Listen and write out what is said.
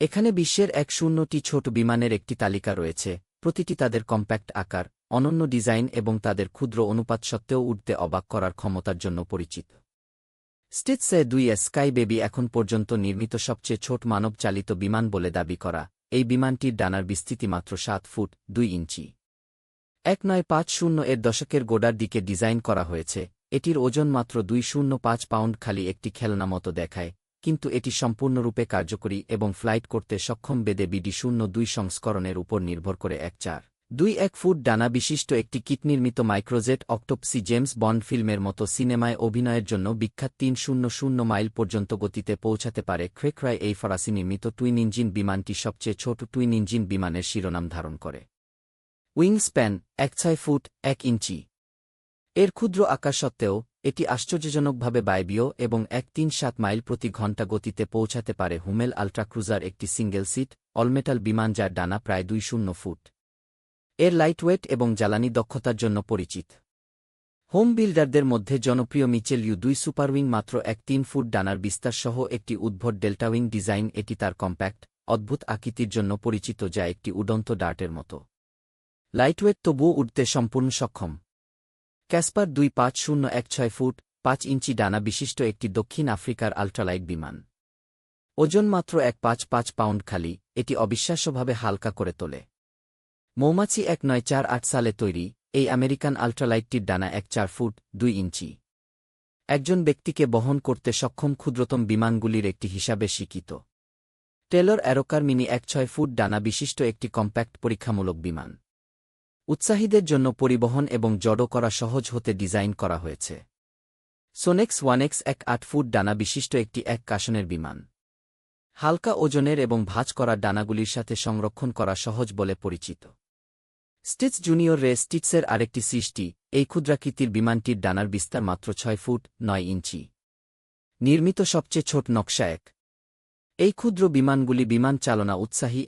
এখানে বিশ্বের এক শূন্যটি ছোট বিমানের একটি তালিকা রয়েছে, প্রতিটি তাদের কম্প্যাক্ট আকার, অনন্য ডিজাইন এবং তাদের ক্ষুদ্র অনুপাত সত্ত্বেও উঠতে অবাক করার ক্ষমতার জন্য পরিচিত। স্টিটসে দুই স্কাই বেবি এখন পর্যন্ত নির্মিত সবচেয়ে ছোট মানবচালিত বিমান বলে দাবি করা, এই বিমানটির ডানার বিস্তৃতি মাত্র সাত ফুট দুই ইঞ্চি। এক নয় পাঁচ শূন্য এর দশকের গোড়ার দিকে ডিজাইন করা হয়েছে, এটির ওজন মাত্র দুই শূন্য পাঁচ পাউন্ড খালি একটি খেলনা মতো দেখায় কিন্তু এটি সম্পূর্ণরূপে কার্যকরী এবং ফ্লাইট করতে সক্ষম বেদে বিডি শূন্য দুই সংস্করণের উপর নির্ভর করে এক চার। দুই এক ফুট ডানা বিশিষ্ট একটি কিট নির্মিত মাইক্রোজেট অক্টোপসি জেমস বন্ড ফিল্মের মতো সিনেমায় অভিনয়ের জন্য বিখ্যাত তিন শূন্য শূন্য মাইল পর্যন্ত গতিতে পৌঁছাতে পারে ক্রেকরায় এই ফরাসি নির্মিত টুইন ইঞ্জিন বিমানটি সবচেয়ে ছোট টুইন ইঞ্জিন বিমানের শিরোনাম ধারণ করে। উইং স্প্যান এক ছয় ফুট, এক ইঞ্চি। এর ক্ষুদ্র আকার সত্ত্বেও, এটি আশ্চর্যজনকভাবে বায়বীয় এবং এক তিন সাত মাইল প্রতি ঘণ্টা গতিতে পৌঁছাতে পারে হুমেল আল্ট্রাক্রুজার একটি সিঙ্গেল সিট, অলমেটাল বিমান যার ডানা প্রায় দুই শূন্য ফুট। এর লাইটওয়েট এবং জ্বালানি দক্ষতার জন্য পরিচিত। হোম বিল্ডারদের মধ্যে জনপ্রিয় মিচেল ইউ দুই সুপারউইং মাত্র এক তিন ফুট ডানার বিস্তার সহ একটি উদ্ভট ডেল্টাউইং ডিজাইন, এটি তার কম্প্যাক্ট, অদ্ভুত আকৃতির জন্য পরিচিত যা একটি উডন্ত ডার্টের মতো। লাইটওয়েট তবুও উঠতে সম্পূর্ণ সক্ষম। ক্যাসপার দুই পাঁচ শূন্য এক ছয় ফুট, পাঁচ ইঞ্চি ডানা বিশিষ্ট একটি দক্ষিণ আফ্রিকার আল্ট্রালাইট বিমান। ওজন মাত্র এক পাঁচ পাঁচ পাউন্ড খালি, এটি অবিশ্বাস্যভাবে হালকা করে তোলে। মৌমাছি এক নয় চার আট সালে তৈরি, এই আমেরিকান আল্ট্রালাইটটির ডানা এক চার ফুট, দুই ইঞ্চি। একজন ব্যক্তিকে বহন করতে সক্ষম ক্ষুদ্রতম বিমানগুলির একটি হিসাবে স্বীকৃত। টেলর অ্যারোকার মিনি এক ছয় ফুট ডানা বিশিষ্ট একটি কম্প্যাক্ট পরীক্ষামূলক বিমান। উৎসাহীদের জন্য পরিবহন এবং জড়ো করা সহজ হতে ডিজাইন করা হয়েছে। সোনেক্স ওয়ানেক্স এক আট ফুট ডানা বিশিষ্ট একটি এক কাশনের বিমান। হালকা ওজনের এবং ভাঁজ করা ডানাগুলির সাথে সংরক্ষণ করা সহজ বলে পরিচিত। স্টিচ জুনিয়র রে স্টিটসের আরেকটি সৃষ্টি, এই ক্ষুদ্রাকৃতির বিমানটির ডানার বিস্তার মাত্র ছয় ফুট নয় ইঞ্চি। নির্মিত সবচেয়ে ছোট নকশা এক। এই ক্ষুদ্র বিমানগুলি বিমান চালনা উৎসাহী